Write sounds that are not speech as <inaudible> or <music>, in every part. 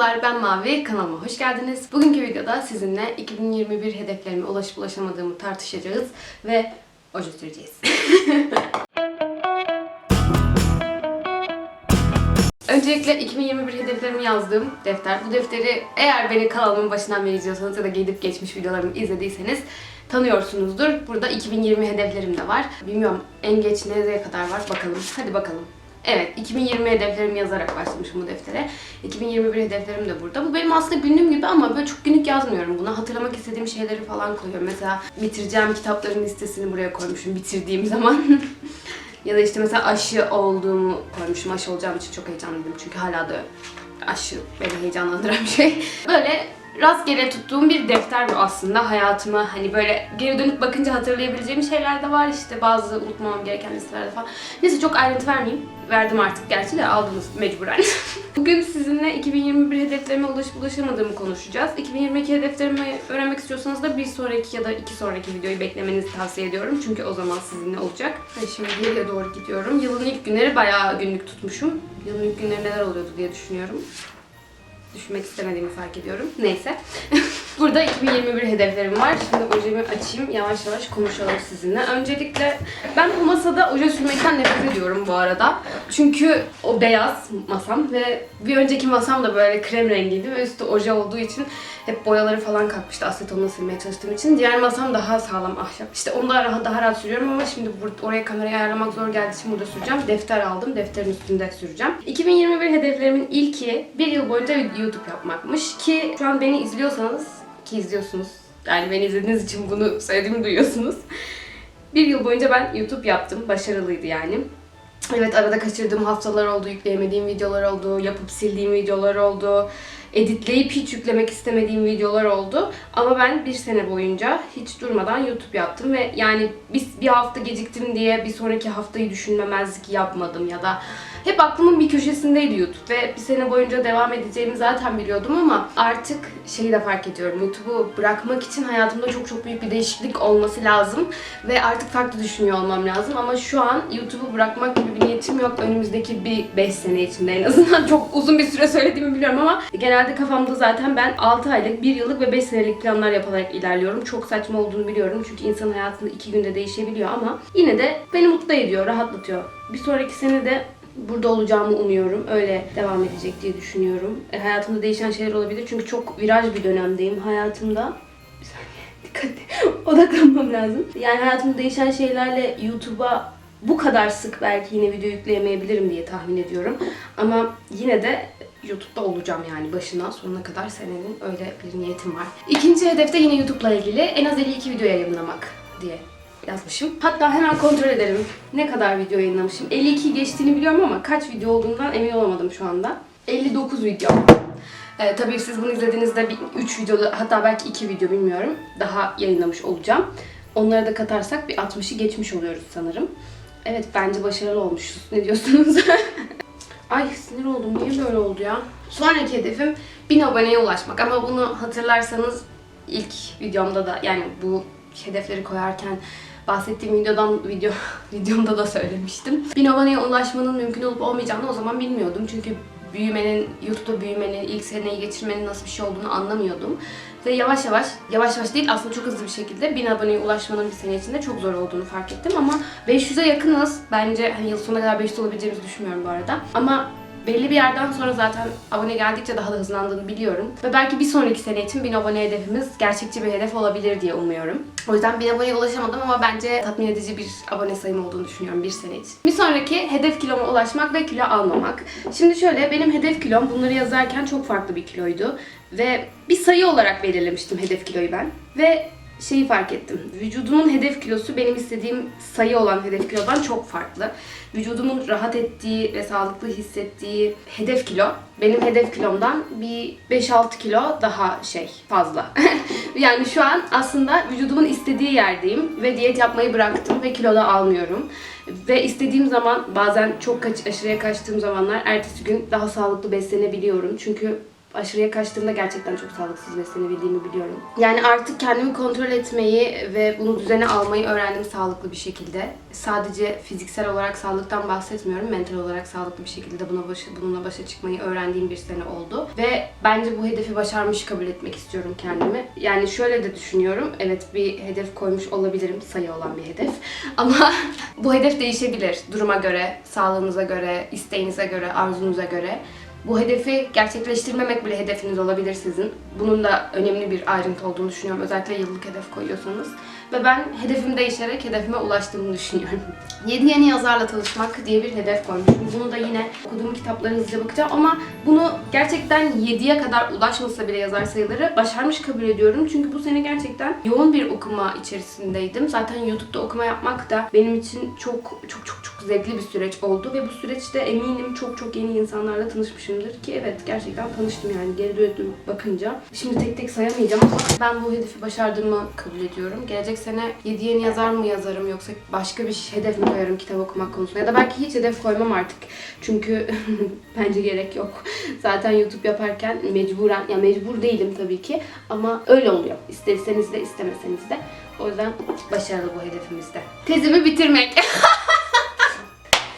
Merhabalar ben Mavi, kanalıma hoş geldiniz. Bugünkü videoda sizinle 2021 hedeflerime ulaşıp ulaşamadığımı tartışacağız ve oje süreceğiz. <laughs> Öncelikle 2021 hedeflerimi yazdığım defter. Bu defteri eğer beni kanalımın başından beri izliyorsanız ya da gidip geçmiş videolarımı izlediyseniz tanıyorsunuzdur. Burada 2020 hedeflerim de var. Bilmiyorum en geç nereye kadar var bakalım. Hadi bakalım. Evet, 2020 hedeflerimi yazarak başlamışım bu deftere. 2021 hedeflerim de burada. Bu benim aslında günlüğüm gibi ama böyle çok günlük yazmıyorum buna. Hatırlamak istediğim şeyleri falan koyuyorum. Mesela bitireceğim kitapların listesini buraya koymuşum bitirdiğim zaman. <laughs> ya da işte mesela aşı olduğumu koymuşum. Aşı olacağım için çok heyecanlıydım. Çünkü hala da aşı beni heyecanlandıran bir şey. Böyle rastgele tuttuğum bir defter bu aslında hayatıma hani böyle geri dönüp bakınca hatırlayabileceğim şeyler de var işte bazı unutmamam gereken listelerde falan. Neyse çok ayrıntı vermeyeyim. Verdim artık gerçi de aldınız mecburen. <laughs> Bugün sizinle 2021 hedeflerime ulaşıp ulaşamadığımı konuşacağız. 2022 hedeflerimi öğrenmek istiyorsanız da bir sonraki ya da iki sonraki videoyu beklemenizi tavsiye ediyorum. Çünkü o zaman sizinle olacak. Ve şimdi geriye doğru gidiyorum. Yılın ilk günleri bayağı günlük tutmuşum. Yılın ilk günleri neler oluyordu diye düşünüyorum düşünmek istemediğimi fark ediyorum. Neyse. <laughs> Burada 2021 hedeflerim var. Şimdi ojemi açayım. Yavaş yavaş konuşalım sizinle. Öncelikle ben bu masada oje sürmekten nefret ediyorum bu arada. Çünkü o beyaz masam ve bir önceki masam da böyle krem rengiydi ve üstü oje olduğu için hep boyaları falan kalkmıştı asetonla silmeye çalıştığım için. Diğer masam daha sağlam ahşap. İşte onu da rahat, daha rahat sürüyorum ama şimdi burada, oraya kamerayı ayarlamak zor geldiği için burada süreceğim. Defter aldım. Defterin üstünde süreceğim. 2021 hedeflerimin ilki bir yıl boyunca YouTube yapmakmış. Ki şu an beni izliyorsanız ki izliyorsunuz. Yani beni izlediğiniz için bunu söylediğimi duyuyorsunuz. Bir yıl boyunca ben YouTube yaptım. Başarılıydı yani. Evet arada kaçırdığım haftalar oldu, yükleyemediğim videolar oldu, yapıp sildiğim videolar oldu, editleyip hiç yüklemek istemediğim videolar oldu. Ama ben bir sene boyunca hiç durmadan YouTube yaptım ve yani bir, bir hafta geciktim diye bir sonraki haftayı düşünmemezlik yapmadım ya da hep aklımın bir köşesindeydi YouTube ve bir sene boyunca devam edeceğimi zaten biliyordum ama artık şeyi de fark ediyorum. YouTube'u bırakmak için hayatımda çok çok büyük bir değişiklik olması lazım ve artık farklı düşünüyor olmam lazım ama şu an YouTube'u bırakmak gibi bir niyetim yok. Önümüzdeki bir 5 sene içinde en azından <laughs> çok uzun bir süre söylediğimi biliyorum ama genelde kafamda zaten ben 6 aylık, 1 yıllık ve 5 senelik planlar yaparak ilerliyorum. Çok saçma olduğunu biliyorum çünkü insanın hayatında 2 günde değişebiliyor ama yine de beni mutlu ediyor, rahatlatıyor. Bir sonraki sene de burada olacağımı umuyorum. Öyle devam edecek diye düşünüyorum. E, hayatımda değişen şeyler olabilir çünkü çok viraj bir dönemdeyim hayatımda. Bir saniye <laughs> dikkatli odaklanmam lazım. Yani hayatımda değişen şeylerle YouTube'a bu kadar sık belki yine video yükleyemeyebilirim diye tahmin ediyorum. Ama yine de YouTube'da olacağım yani başına sonuna kadar senenin öyle bir niyetim var. İkinci hedefte yine YouTube'la ilgili en az 52 video yayınlamak diye yazmışım. Hatta hemen kontrol edelim ne kadar video yayınlamışım. 52 geçtiğini biliyorum ama kaç video olduğundan emin olamadım şu anda. 59 video. Ee, tabii siz bunu izlediğinizde 3 video hatta belki 2 video bilmiyorum daha yayınlamış olacağım. Onları da katarsak bir 60'ı geçmiş oluyoruz sanırım. Evet bence başarılı olmuşuz. Ne diyorsunuz? <laughs> Ay sinir oldum. Niye böyle oldu ya? Sonraki hedefim 1000 aboneye ulaşmak. Ama bunu hatırlarsanız ilk videomda da yani bu hedefleri koyarken bahsettiğim videodan video <laughs> videomda da söylemiştim. 1000 aboneye ulaşmanın mümkün olup olmayacağını o zaman bilmiyordum. Çünkü büyümenin, YouTube'da büyümenin, ilk seneyi geçirmenin nasıl bir şey olduğunu anlamıyordum. Ve yavaş yavaş, yavaş yavaş değil aslında çok hızlı bir şekilde 1000 aboneye ulaşmanın bir sene içinde çok zor olduğunu fark ettim ama 500'e yakınız. Bence hani yıl sonuna kadar 500 olabileceğimizi düşünmüyorum bu arada. Ama belli bir yerden sonra zaten abone geldikçe daha da hızlandığını biliyorum. Ve belki bir sonraki sene için 1000 abone hedefimiz gerçekçi bir hedef olabilir diye umuyorum. O yüzden 1000 aboneye ulaşamadım ama bence tatmin edici bir abone sayım olduğunu düşünüyorum bir sene için. Bir sonraki hedef kiloma ulaşmak ve kilo almamak. Şimdi şöyle benim hedef kilom bunları yazarken çok farklı bir kiloydu. Ve bir sayı olarak belirlemiştim hedef kiloyu ben. Ve şeyi fark ettim. Vücudumun hedef kilosu benim istediğim sayı olan hedef kilodan çok farklı. Vücudumun rahat ettiği ve sağlıklı hissettiği hedef kilo benim hedef kilomdan bir 5-6 kilo daha şey fazla. <laughs> yani şu an aslında vücudumun istediği yerdeyim ve diyet yapmayı bıraktım ve kilo da almıyorum. Ve istediğim zaman bazen çok kaç, aşırıya kaçtığım zamanlar ertesi gün daha sağlıklı beslenebiliyorum. Çünkü aşırıya kaçtığımda gerçekten çok sağlıksız beslenebildiğimi biliyorum. Yani artık kendimi kontrol etmeyi ve bunu düzene almayı öğrendim sağlıklı bir şekilde. Sadece fiziksel olarak sağlıktan bahsetmiyorum. Mental olarak sağlıklı bir şekilde buna başa, bununla başa çıkmayı öğrendiğim bir sene oldu. Ve bence bu hedefi başarmış kabul etmek istiyorum kendimi. Yani şöyle de düşünüyorum. Evet bir hedef koymuş olabilirim. Sayı olan bir hedef. <laughs> Ama <laughs> bu hedef değişebilir. Duruma göre, sağlığınıza göre, isteğinize göre, arzunuza göre. Bu hedefi gerçekleştirmemek bile hedefiniz olabilir sizin. Bunun da önemli bir ayrıntı olduğunu düşünüyorum. Özellikle yıllık hedef koyuyorsanız. Ve ben hedefim değişerek hedefime ulaştığımı düşünüyorum. <laughs> 7 yeni yazarla tanışmak diye bir hedef koymuşum. Bunu da yine okuduğum kitaplara hızlıca bakacağım ama bunu gerçekten 7'ye kadar ulaşmasa bile yazar sayıları başarmış kabul ediyorum. Çünkü bu sene gerçekten yoğun bir okuma içerisindeydim. Zaten YouTube'da okuma yapmak da benim için çok çok çok çok zevkli bir süreç oldu ve bu süreçte eminim çok çok yeni insanlarla tanışmışımdır ki evet gerçekten tanıştım yani geri dönüp bakınca. Şimdi tek tek sayamayacağım ama ben bu hedefi başardığımı kabul ediyorum. Gelecek sene 7 yeni yazar mı yazarım yoksa başka bir hedef mi koyarım kitap okumak konusunda ya da belki hiç hedef koymam artık. Çünkü <laughs> bence gerek yok. Zaten YouTube yaparken mecburen, ya mecbur değilim tabii ki ama öyle oluyor. İsterseniz de istemeseniz de. O yüzden başarılı bu hedefimizde. Tezimi bitirmek. <laughs>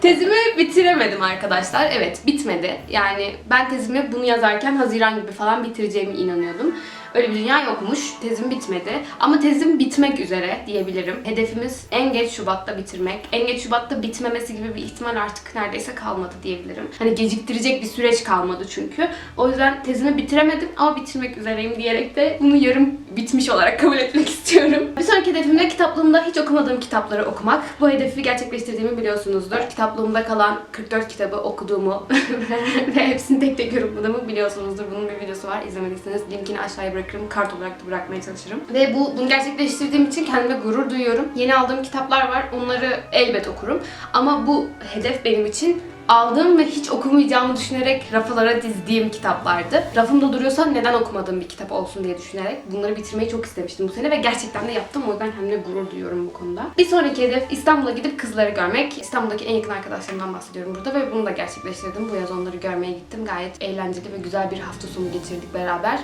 Tezimi bitiremedim arkadaşlar. Evet bitmedi. Yani ben tezimi bunu yazarken Haziran gibi falan bitireceğime inanıyordum. Öyle bir dünya yokmuş. Tezim bitmedi. Ama tezim bitmek üzere diyebilirim. Hedefimiz en geç Şubat'ta bitirmek. En geç Şubat'ta bitmemesi gibi bir ihtimal artık neredeyse kalmadı diyebilirim. Hani geciktirecek bir süreç kalmadı çünkü. O yüzden tezimi bitiremedim ama bitirmek üzereyim diyerek de bunu yarım bitmiş olarak kabul etmek <laughs> istiyorum. Bir sonraki hedefim de kitaplığımda hiç okumadığım kitapları okumak. Bu hedefi gerçekleştirdiğimi biliyorsunuzdur. Kitaplığımda kalan 44 kitabı okuduğumu <laughs> ve hepsini tek tek yorumladığımı biliyorsunuzdur. Bunun bir videosu var. İzlemediyseniz linkini aşağıya bırakırım. Kart olarak da bırakmaya çalışırım. Ve bu bunu gerçekleştirdiğim için kendime gurur duyuyorum. Yeni aldığım kitaplar var. Onları elbet okurum. Ama bu hedef benim için aldığım ve hiç okumayacağımı düşünerek raflara dizdiğim kitaplardı. Rafımda duruyorsa neden okumadığım bir kitap olsun diye düşünerek bunları bitirmeyi çok istemiştim bu sene ve gerçekten de yaptım. O yüzden kendime gurur duyuyorum bu konuda. Bir sonraki hedef İstanbul'a gidip kızları görmek. İstanbul'daki en yakın arkadaşlarımdan bahsediyorum burada ve bunu da gerçekleştirdim. Bu yaz onları görmeye gittim. Gayet eğlenceli ve güzel bir hafta sonu geçirdik beraber.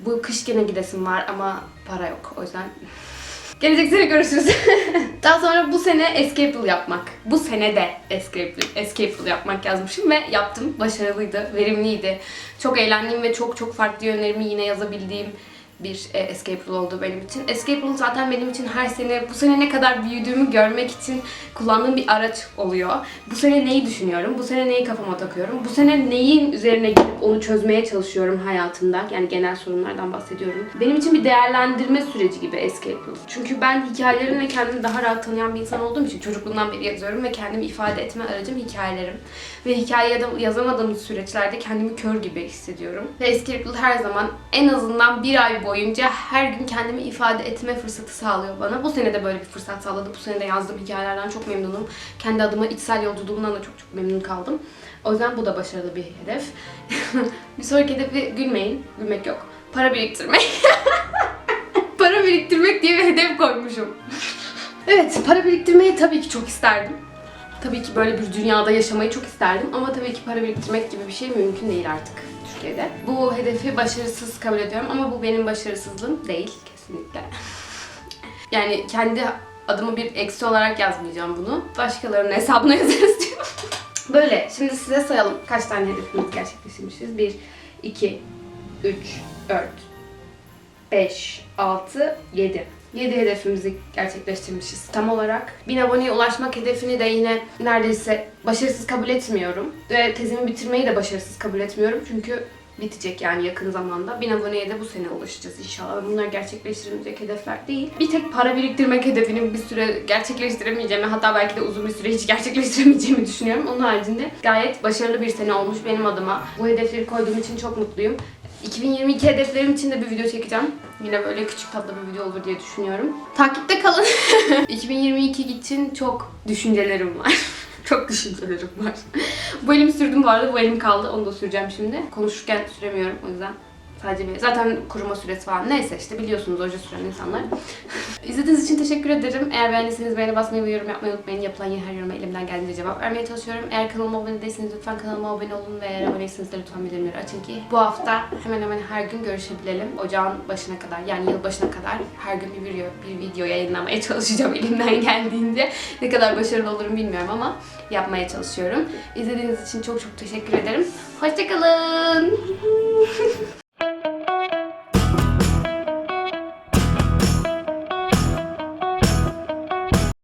Bu kış gene gidesim var ama para yok. O yüzden Gelecek sene görüşürüz. <laughs> Daha sonra bu sene escape room yapmak. Bu sene de escape, escape room yapmak yazmışım ve yaptım. Başarılıydı, verimliydi. Çok eğlendiğim ve çok çok farklı yönlerimi yine yazabildiğim bir e, escape room oldu benim için. Escape room zaten benim için her sene, bu sene ne kadar büyüdüğümü görmek için kullandığım bir araç oluyor. Bu sene neyi düşünüyorum, bu sene neyi kafama takıyorum, bu sene neyin üzerine gidip onu çözmeye çalışıyorum hayatımda. Yani genel sorunlardan bahsediyorum. Benim için bir değerlendirme süreci gibi escape room. Çünkü ben hikayelerimle kendimi daha rahat tanıyan bir insan olduğum için çocukluğumdan beri yazıyorum ve kendimi ifade etme aracım hikayelerim. Ve hikaye yazamadığım süreçlerde kendimi kör gibi hissediyorum. Ve escape room her zaman en azından bir ay boyunca her gün kendimi ifade etme fırsatı sağlıyor bana. Bu sene de böyle bir fırsat sağladı. Bu sene de yazdığım hikayelerden çok memnunum. Kendi adıma içsel yolculuğumdan da çok çok memnun kaldım. O yüzden bu da başarılı bir hedef. <laughs> bir sonraki hedefi gülmeyin. Gülmek yok. Para biriktirmek. <laughs> para biriktirmek diye bir hedef koymuşum. evet, para biriktirmeyi tabii ki çok isterdim. Tabii ki böyle bir dünyada yaşamayı çok isterdim ama tabii ki para biriktirmek gibi bir şey mümkün değil artık Türkiye'de. Bu hedefi başarısız kabul ediyorum ama bu benim başarısızlığım değil kesinlikle. <laughs> yani kendi adımı bir eksi olarak yazmayacağım bunu. Başkalarının hesabına <laughs> yazarız diyorum. Böyle. Şimdi size sayalım. Kaç tane hedefimiz gerçekleştirmişiz? 1, 2, 3, 4, 5, 6, 7. 7 hedefimizi gerçekleştirmişiz tam olarak. 1000 aboneye ulaşmak hedefini de yine neredeyse başarısız kabul etmiyorum. Ve tezimi bitirmeyi de başarısız kabul etmiyorum. Çünkü bitecek yani yakın zamanda. 1000 aboneye de bu sene ulaşacağız inşallah. Bunlar gerçekleştirilecek hedefler değil. Bir tek para biriktirmek hedefini bir süre gerçekleştiremeyeceğimi hatta belki de uzun bir süre hiç gerçekleştiremeyeceğimi düşünüyorum. Onun haricinde gayet başarılı bir sene olmuş benim adıma. Bu hedefleri koyduğum için çok mutluyum. 2022 hedeflerim için de bir video çekeceğim. Yine böyle küçük tatlı bir video olur diye düşünüyorum. Takipte kalın. <laughs> 2022 için çok düşüncelerim var. <laughs> çok düşüncelerim var. bu elimi sürdüm bu arada. Bu elim kaldı. Onu da süreceğim şimdi. Konuşurken süremiyorum o yüzden Sadece bir, zaten kuruma süresi falan neyse işte biliyorsunuz oje süren insanlar. <laughs> İzlediğiniz için teşekkür ederim. Eğer beğendiyseniz beğeni basmayı ve yorum yapmayı unutmayın. Yapılan her yoruma elimden geldiğince cevap vermeye çalışıyorum. Eğer kanalıma abone değilseniz lütfen kanalıma abone olun ve eğer aboneyseniz de lütfen bildirimleri açın ki bu hafta hemen hemen her gün görüşebilelim. Ocağın başına kadar yani yıl başına kadar her gün bir video, bir video yayınlamaya <laughs> çalışacağım elimden geldiğince. Ne kadar başarılı olurum bilmiyorum ama yapmaya çalışıyorum. İzlediğiniz için çok çok teşekkür ederim. Hoşçakalın. <laughs>